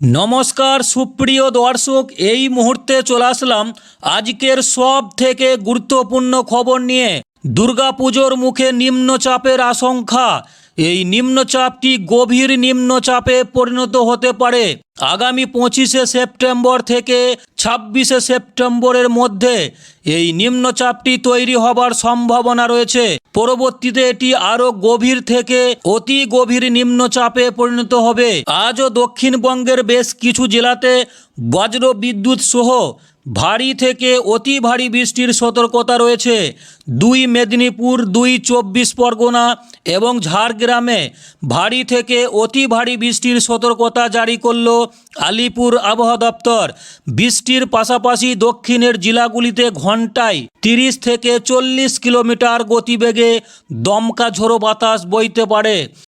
নমস্কার সুপ্রিয় দর্শক, এই মুহূর্তে চলে আসলাম আজকের সব থেকে গুরুত্বপূর্ণ খবর নিয়ে। দুর্গাপুজোর মুখে নিম্নচাপের আশঙ্কা। এই নিম্নচাপটি গভীর নিম্নচাপে পরিণত হতে পারে আগামী পঁচিশে সেপ্টেম্বর থেকে ছাব্বিশে সেপ্টেম্বরের মধ্যে। এই নিম্নচাপটি তৈরি হবার সম্ভাবনা রয়েছে। পরবর্তীতে এটি আরও গভীর থেকে অতি গভীর নিম্নচাপে পরিণত হবে। আজও দক্ষিণবঙ্গের বেশ কিছু জেলাতে বজ্র বিদ্যুৎ সহ ভারী থেকে অতি ভারী বৃষ্টির সতর্কতা রয়েছে। দুই মেদিনীপুর, দুই চব্বিশ পরগনা এবং ঝাড়গ্রামে ভারী থেকে অতি ভারী বৃষ্টির সতর্কতা জারি করল আলিপুর আবহাওয়া দপ্তর। বৃষ্টির পাশাপাশি দক্ষিণের জেলাগুলিতে ঘন্টায় তিরিশ থেকে চল্লিশ কিলোমিটার গতিবেগে দমকা ঝোড়ো বাতাস বইতে পারে।